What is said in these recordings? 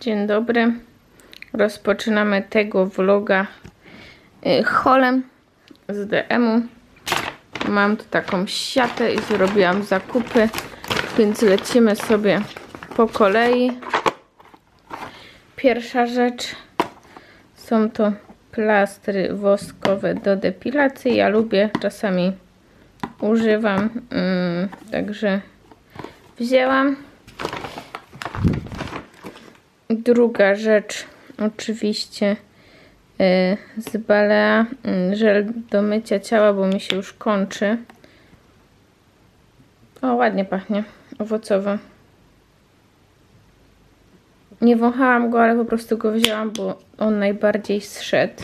Dzień dobry. Rozpoczynamy tego vloga y, holem z DM-u. Mam tu taką siatę i zrobiłam zakupy, więc lecimy sobie po kolei. Pierwsza rzecz są to plastry woskowe do depilacji. Ja lubię, czasami używam, mm, także wzięłam. Druga rzecz, oczywiście y, z Balea, y, żel do mycia ciała, bo mi się już kończy. O, ładnie pachnie, owocowo. Nie wąchałam go, ale po prostu go wzięłam, bo on najbardziej zszedł.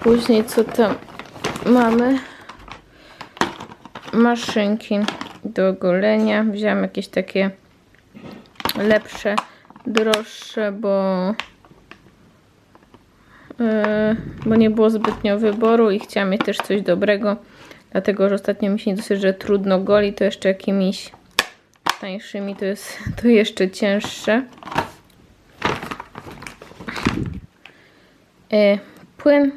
Później co tam mamy? Maszynki do golenia. Wziąłam jakieś takie lepsze, droższe, bo yy, bo nie było zbytnio wyboru i chciałam mieć też coś dobrego. Dlatego, że ostatnio mi się nie dosyć, że trudno goli, to jeszcze jakimiś tańszymi to jest to jeszcze cięższe. Yy, płyn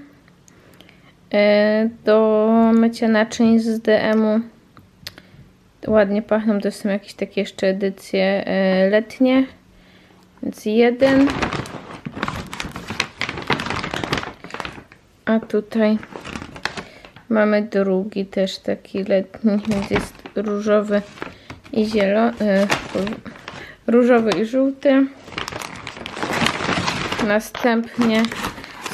yy, do mycia naczyń z DM-u. Ładnie pachną, to są jakieś takie jeszcze edycje letnie. Więc jeden. A tutaj mamy drugi też taki letni, więc jest różowy i zielony, różowy i żółty. Następnie,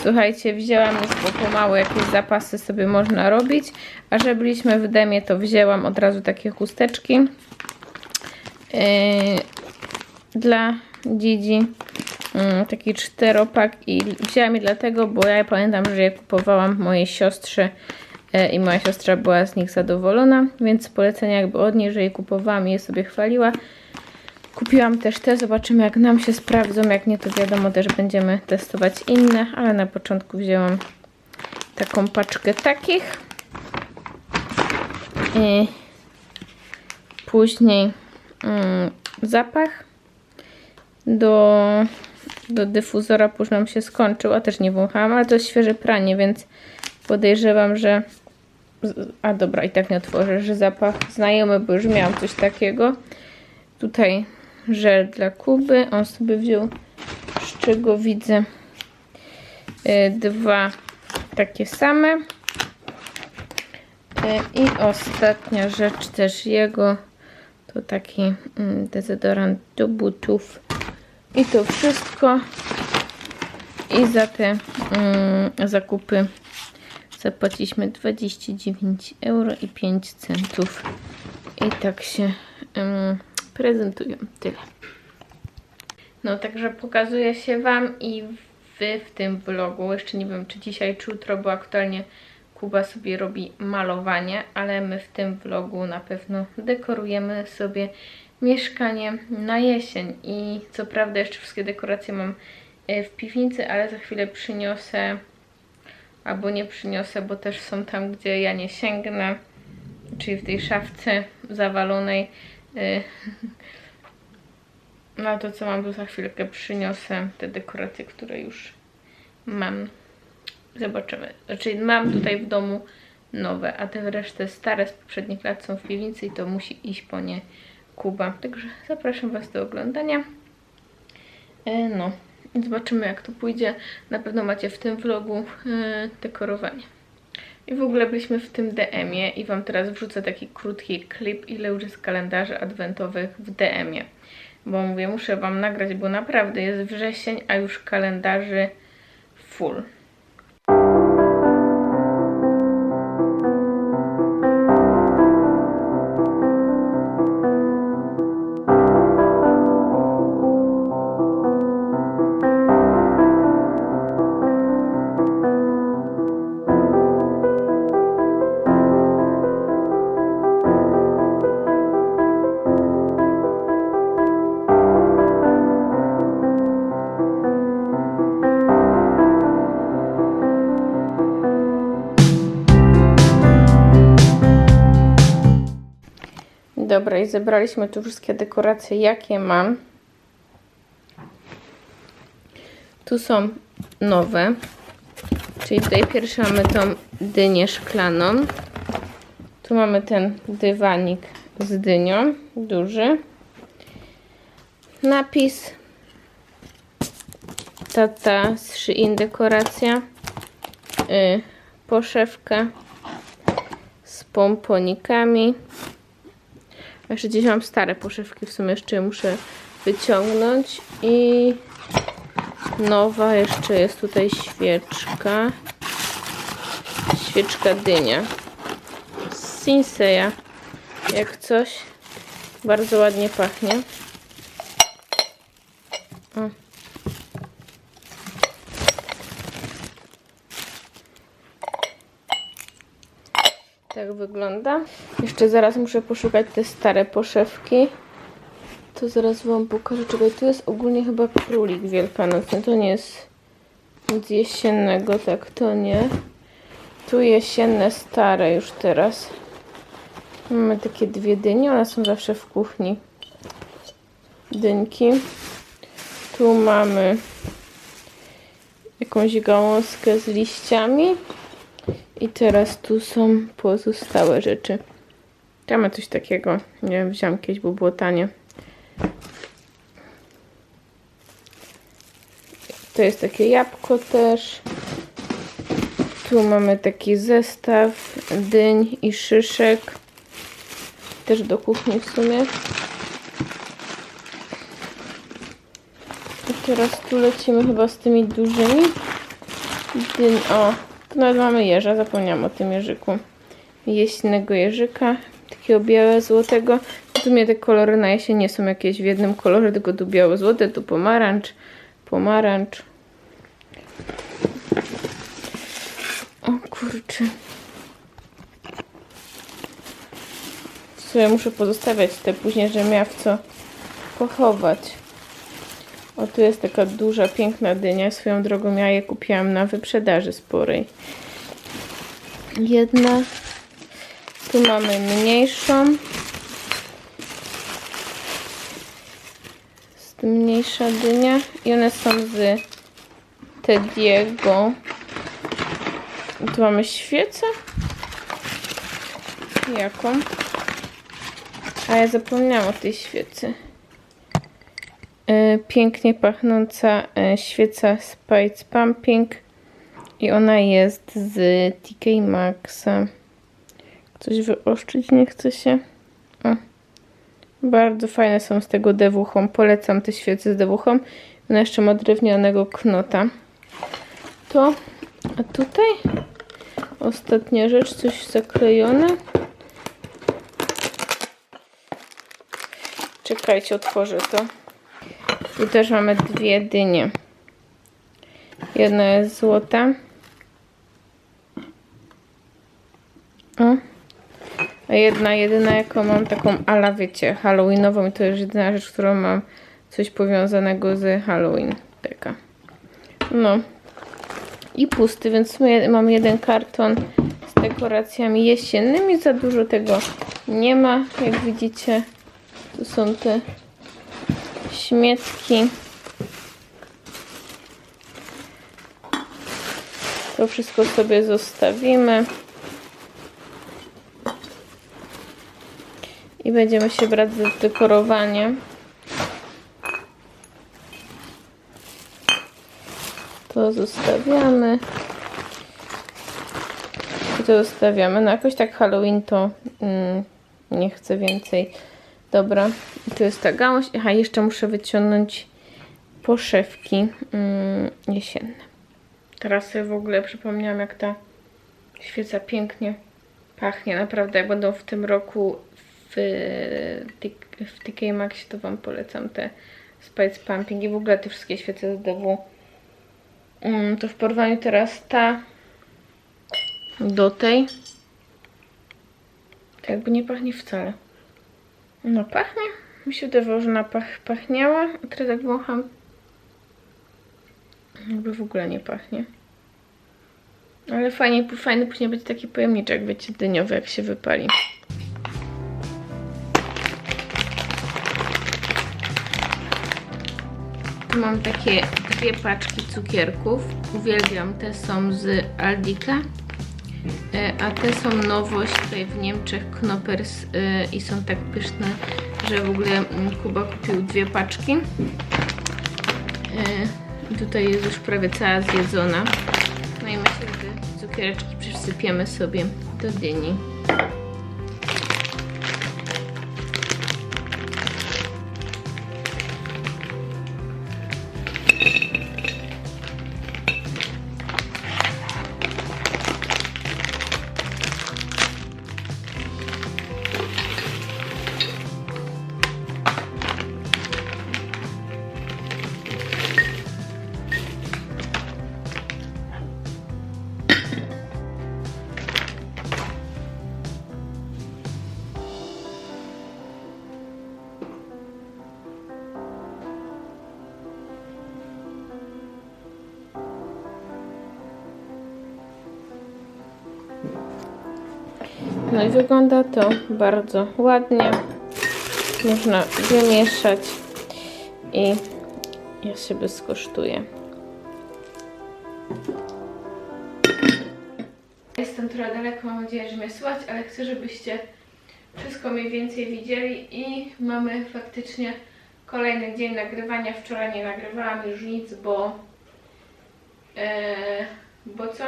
słuchajcie, wzięłam już, bo pomału jakieś zapasy sobie można robić, a że byliśmy w demie, to wzięłam od razu takie chusteczki yy, dla Dzidzi. Yy, taki czteropak i wzięłam je dlatego, bo ja pamiętam, że je kupowałam mojej siostrze yy, i moja siostra była z nich zadowolona, więc polecenia jakby od niej, że je kupowałam i je sobie chwaliła. Kupiłam też te, zobaczymy jak nam się sprawdzą, jak nie to wiadomo też będziemy testować inne, ale na początku wzięłam taką paczkę takich. I później mm, zapach do, do dyfuzora, już nam się skończył, a też nie wąchałam, ale to jest świeże pranie, więc podejrzewam, że a dobra, i tak nie otworzę, że zapach znajomy, bo już miałam coś takiego. Tutaj żel dla Kuby. On sobie wziął, z czego widzę, y, dwa takie same. Y, I ostatnia rzecz też jego, to taki mm, dezodorant do butów. I to wszystko. I za te mm, zakupy zapłaciliśmy 29 euro i 5 centów. I tak się mm, prezentują. Tyle. No, także pokazuję się Wam i Wy w tym vlogu. Jeszcze nie wiem, czy dzisiaj, czy jutro, bo aktualnie Kuba sobie robi malowanie, ale my w tym vlogu na pewno dekorujemy sobie mieszkanie na jesień. I co prawda jeszcze wszystkie dekoracje mam e, w piwnicy, ale za chwilę przyniosę albo nie przyniosę, bo też są tam, gdzie ja nie sięgnę, czyli w tej szafce zawalonej. No to co mam, tu za chwilkę przyniosę te dekoracje, które już mam. Zobaczymy. Znaczy mam tutaj w domu nowe, a te resztę stare z poprzednich lat są w piwnicy i to musi iść po nie Kuba. Także zapraszam Was do oglądania. E, no, zobaczymy jak to pójdzie. Na pewno macie w tym vlogu e, dekorowanie. I w ogóle byliśmy w tym DM-ie i Wam teraz wrzucę taki krótki klip, ile już jest kalendarzy adwentowych w DM-ie. Bo mówię, muszę Wam nagrać, bo naprawdę jest wrzesień, a już kalendarzy full. Zebraliśmy tu wszystkie dekoracje, jakie mam. Tu są nowe. Czyli tutaj pierwsze mamy tą dynię szklaną. Tu mamy ten dywanik z dynią, duży. Napis. Tata z Shein dekoracja. Y, poszewka z pomponikami. Jeszcze gdzieś mam stare poszewki, w sumie jeszcze je muszę wyciągnąć. I nowa jeszcze jest tutaj świeczka. Świeczka dynia. Sinseya. Jak coś. Bardzo ładnie pachnie. O. Tak wygląda. Jeszcze zaraz muszę poszukać te stare poszewki. To zaraz wam pokażę. Czekaj, tu jest ogólnie chyba królik wielkanocny. To nie jest nic jesiennego, tak to nie. Tu jesienne stare już teraz. Mamy takie dwie dynie, one są zawsze w kuchni. Dynki. Tu mamy jakąś gałązkę z liściami. I teraz tu są pozostałe rzeczy. Ma coś takiego. Nie wiem, wziąłem kiedyś, bo było tanie. To jest takie jabłko też. Tu mamy taki zestaw dyń i szyszek. Też do kuchni w sumie. I teraz tu lecimy chyba z tymi dużymi. Dyń, o, tu nawet mamy jeża, zapomniałam o tym jeżyku. Jeśnego jeżyka, takiego białego, złotego. Tu mnie te kolory na jesień nie są jakieś w jednym kolorze, tylko tu biało-złote, tu pomarańcz, pomarańcz. O kurczę. Sobie muszę pozostawiać te później, że miała w co pochować. O, tu jest taka duża, piękna dynia. Swoją drogą ja je kupiłam na wyprzedaży sporej. Jedna. Tu mamy mniejszą. Jest mniejsza dynia. I one są z Tediego. Tu mamy świecę. Jaką? A ja zapomniałam o tej świecy. E, pięknie pachnąca e, świeca Spice Pumping i ona jest z TK Maxa. Coś wyoszczyć nie chce się. O. Bardzo fajne są z tego dewuchą. Polecam te świece z dewuchą. Ona jeszcze ma drewnianego knota. To, a tutaj ostatnia rzecz, coś zaklejone. Czekajcie, otworzę to. Tu też mamy dwie dynie. Jedna jest złota. O. A jedna, jedyna jaką mam taką ala, wiecie, halloweenową i to jest jedyna rzecz, którą mam coś powiązanego z Halloween. Taka. No. I pusty, więc mam jeden karton z dekoracjami jesiennymi. Za dużo tego nie ma, jak widzicie. Tu są te śmietki. To wszystko sobie zostawimy. I będziemy się brać za dekorowanie. To zostawiamy. I to zostawiamy. No jakoś tak Halloween to mm, nie chcę więcej. Dobra, to jest ta gałąź. Aha, jeszcze muszę wyciągnąć poszewki mm, jesienne. Teraz sobie w ogóle przypomniałam, jak ta świeca pięknie pachnie. Naprawdę, jak będą w tym roku w, w TK Maxie, to Wam polecam te Spice Pumping i w ogóle te wszystkie świece z DW. Mm, to w porównaniu teraz ta do tej jakby nie pachnie wcale. No pachnie. Mi się wydawało, że ona pach, pachniała, a teraz jak wącham jakby w ogóle nie pachnie. Ale fajnie, fajny później będzie taki pojemniczek, wiecie, dyniowy, jak się wypali. Tu mam takie dwie paczki cukierków. Uwielbiam, te są z Aldika. E, A te są nowość tutaj w Niemczech, Knoppers e, i są tak pyszne, że w ogóle mm, Kuba kupił dwie paczki. E, I tutaj jest już prawie cała zjedzona. No i myślę, że cukiereczki przysypiemy sobie do dyni. No i wygląda to bardzo ładnie. Można wymieszać i ja sobie skosztuję. Jestem trochę daleko, mam nadzieję, że mnie słychać, ale chcę, żebyście wszystko mniej więcej widzieli i mamy faktycznie kolejny dzień nagrywania. Wczoraj nie nagrywałam już nic, bo e, bo co?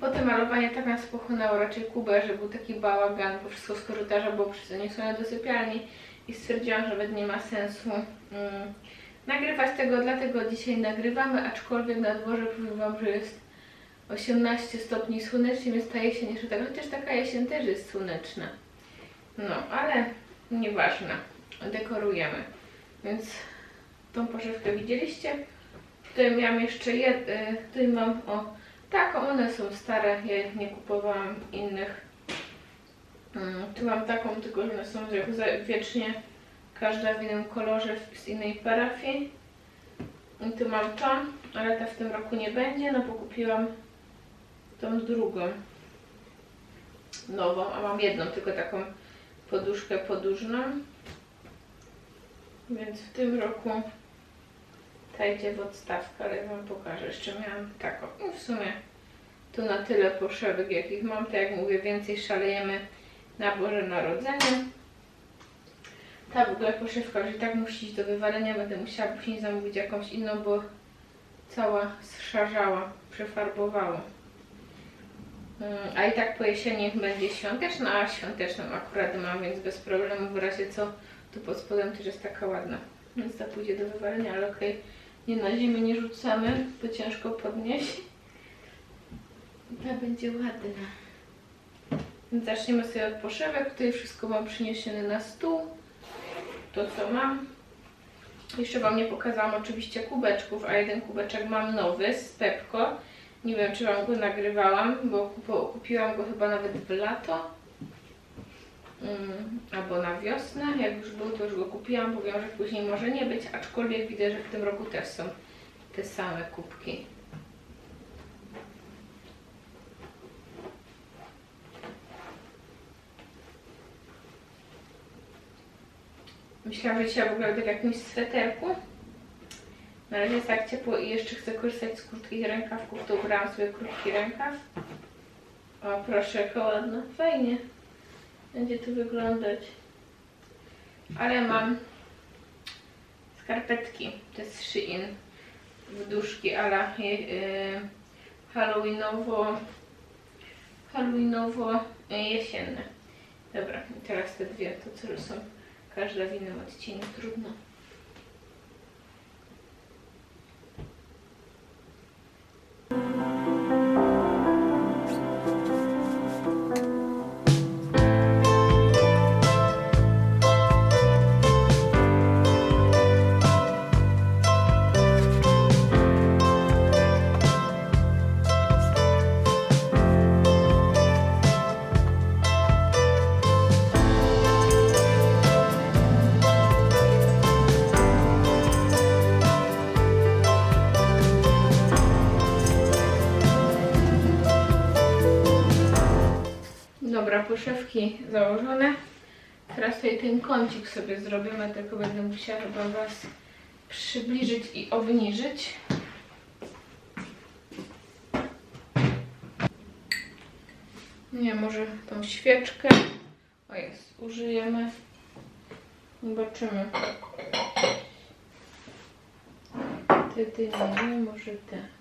Potem malowanie tak nas pochłonęło raczej Kubę, że był taki bałagan, bo wszystko z korytarza było przeniesione do sypialni i stwierdziłam, że nawet nie ma sensu mm, nagrywać tego, dlatego dzisiaj nagrywamy, aczkolwiek na dworze powiem Wam, że jest 18 stopni słonecznie, więc ta jesień jeszcze tak, chociaż taka jesień też jest słoneczna. No, ale nieważne, dekorujemy. Więc tą poszewkę widzieliście. Tutaj miałam jeszcze jed... y, tutaj mam o tak, one są stare, ja nie kupowałam innych. Mm, Tu mam taką, tylko że one są wiecznie każda w innym kolorze z innej parafii. I tu mam to, ale ta w tym roku nie będzie, no bo kupiłam tą drugą nową, a mam jedną tylko taką poduszkę podłużną. Więc w tym roku ta idzie w odstawkę, ale Wam pokażę. Jeszcze miałam taką. I w sumie to na tyle poszewek, jakich mam. Tak jak mówię, więcej szalejemy na Boże Narodzenie. Ta w ogóle poszewka już i tak musi iść do wywalenia. Będę musiała później zamówić jakąś inną, bo cała zszarzała, przefarbowała. Mm, A i tak po jesieni będzie świąteczna, a świąteczną akurat mam, więc bez problemu w razie co tu pod spodem też jest taka ładna. Więc ta pójdzie do wywalenia, ale okej. Nie na ziemię nie rzucamy, bo ciężko podnieść. Ta będzie ładna. Zaczniemy sobie od poszewek. Tutaj wszystko mam przyniesione na stół. To co mam. Jeszcze Wam nie pokazałam oczywiście kubeczków, a jeden kubeczek mam nowy z Pepko. Nie wiem, czy Wam go nagrywałam, bo kupiłam go chyba nawet w lato. Albo na wiosnę, jak już był, to już go kupiłam, bo wiem, że później może nie być, aczkolwiek widzę, że w tym roku też są te same kubki. Myślałam, że dzisiaj w ogóle będę w jakimś sweterku. Na razie jest tak ciepło i jeszcze chcę korzystać z krótkich rękawków, to ubrałam sobie krótki rękaw. O, proszę, jaka ładna. Fajnie będzie to wyglądać. Ale mam skarpetki, to jest Shein, wduszki ala je, y, halloweenowo, halloweenowo y, jesienne. Dobra, teraz te dwie, to co są każda w innym trudno. Założone. Teraz tutaj ten kącik sobie zrobimy, tylko będę musiała chyba Was przybliżyć i obniżyć. Nie, może tą świeczkę. O jest, użyjemy. Zobaczymy. Ty, nie, nie, może te.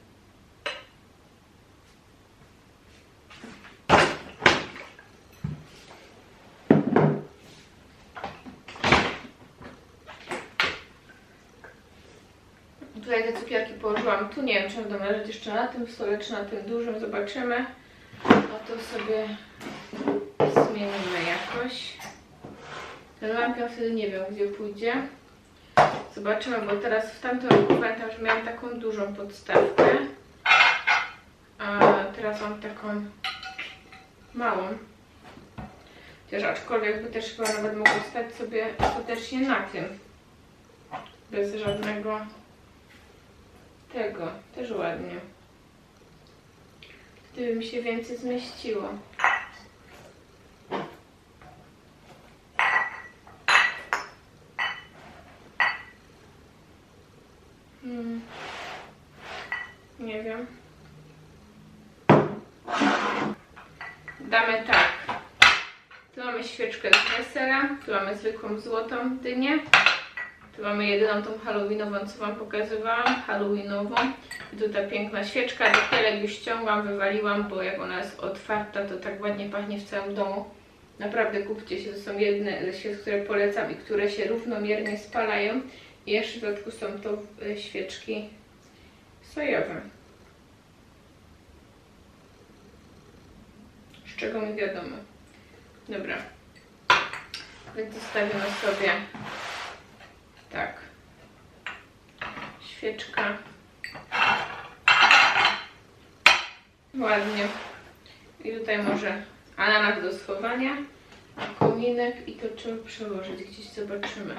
Tutaj te cukierki położyłam. Tu nie wiem, czy będą leżeć jeszcze na tym stole, czy na tym dużym. Zobaczymy. No to sobie zmienimy jakoś. Ten lampion wtedy nie wiem, gdzie pójdzie. Zobaczymy, bo teraz w tamtym roku pamiętam, że miałam taką dużą podstawkę. A teraz mam taką małą. Chociaż aczkolwiek by też chyba nawet mogło stać sobie skutecznie na tym. Bez żadnego tego. Też ładnie. Gdyby mi się więcej zmieściło. Hmm. Nie wiem. Damy tak. Tu mamy świeczkę z wesela, tu mamy zwykłą złotą dynię. Tu mamy jedyną tą halloweenową, co Wam pokazywałam, halloweenową. I tu ta piękna świeczka, do telek już ściągłam, wywaliłam, bo jak ona jest otwarta, to tak ładnie pachnie w całym domu. Naprawdę kupcie się, to są jedne ze które polecam i które się równomiernie spalają. I jeszcze w dodatku są to e, świeczki sojowe. Z czego mi wiadomo. Dobra. Więc zostawimy sobie tak. Świeczka. Ładnie. I tutaj może ananas do schowania, kominek i to trzeba przełożyć. Gdzieś zobaczymy.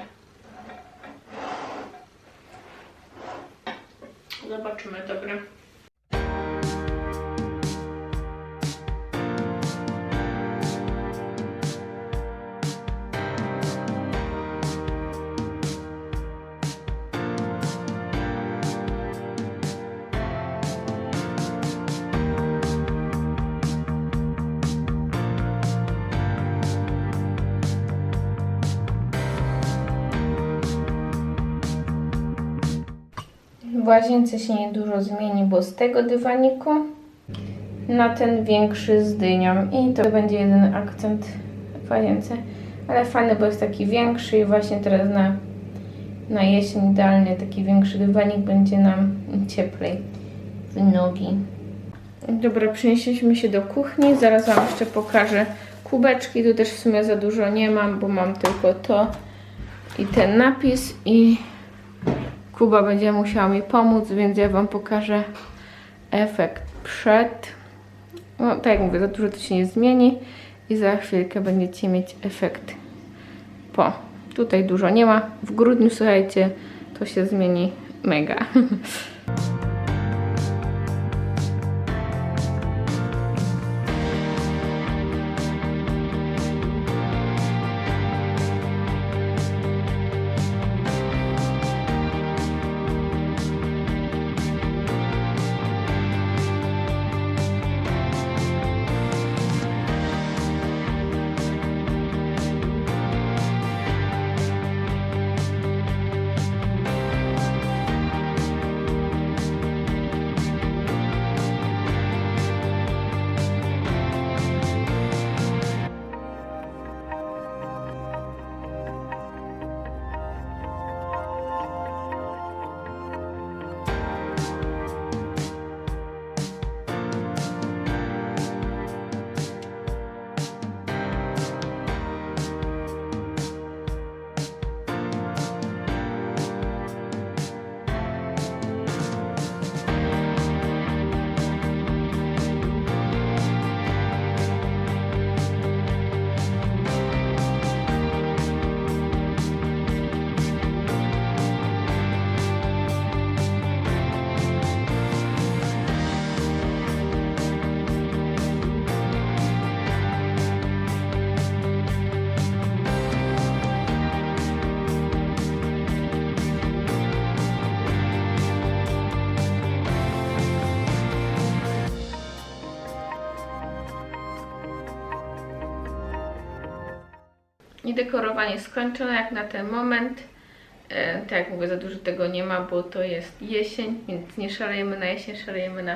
Zobaczymy, dobra. Łazience się niedużo zmieni, bo z tego dywaniku na ten większy z dynią i to będzie jeden akcent w łazience. Ale fajny, bo jest taki większy i właśnie teraz na, na jesień idealnie taki większy dywanik będzie nam cieplej w nogi. Dobra, przenieśliśmy się do kuchni. Zaraz Wam jeszcze pokażę kubeczki. Tu też w sumie za dużo nie mam, bo mam tylko to i ten napis i Kuba będzie musiała mi pomóc, więc ja Wam pokażę efekt przed. No, tak jak mówię, za dużo to się nie zmieni i za chwilkę będziecie mieć efekt po. Tutaj dużo nie ma. W grudniu, słuchajcie, to się zmieni mega. I dekorowanie skończone jak na ten moment. E, tak jak mówię, za dużo tego nie ma, bo to jest jesień, więc nie szalejemy na jesień, szalejemy na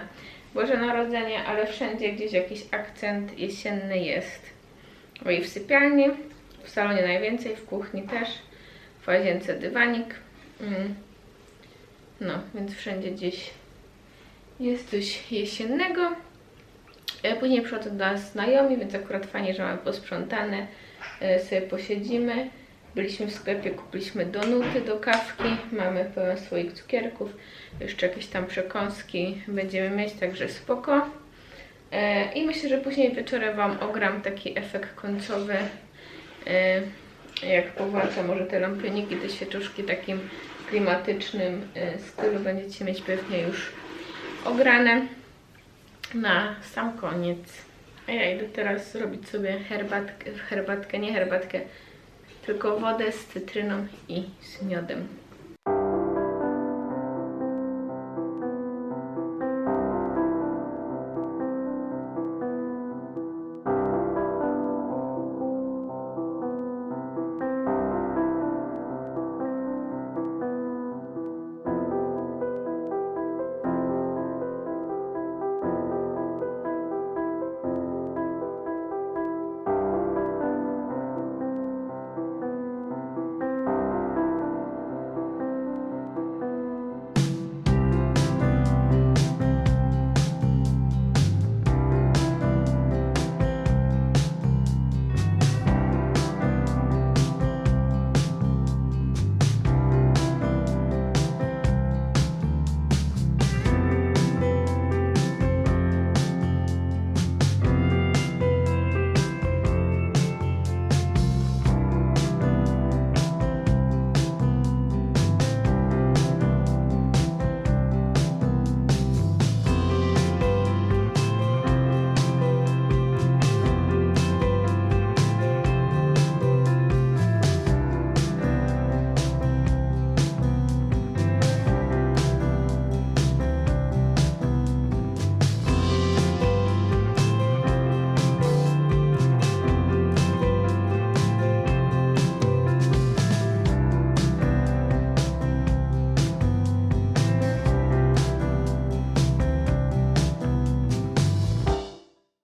Boże Narodzenie, ale wszędzie gdzieś jakiś akcent jesienny jest. No i w sypialni, w salonie najwięcej, w kuchni też, w łazience dywanik. Mm. No, więc wszędzie gdzieś jest coś jesiennego. E, Później przychodzą do nas znajomi, więc akurat fajnie, że mamy posprzątane. E, Sobie posiedzimy. Byliśmy w sklepie, kupiliśmy donuty do kawki. Mamy pełen swoich cukierków. Jeszcze jakieś tam przekąski będziemy mieć, także spoko. E, I myślę, że później wieczorem Wam ogram taki efekt końcowy. e, Jak powłączę może te lampioniki, te świeczuszki takim klimatycznym stylu będziecie mieć pewnie już ograne na sam koniec. A ja idę teraz zrobić sobie herbatkę, herbatkę, nie herbatkę, tylko wodę z cytryną i z miodem.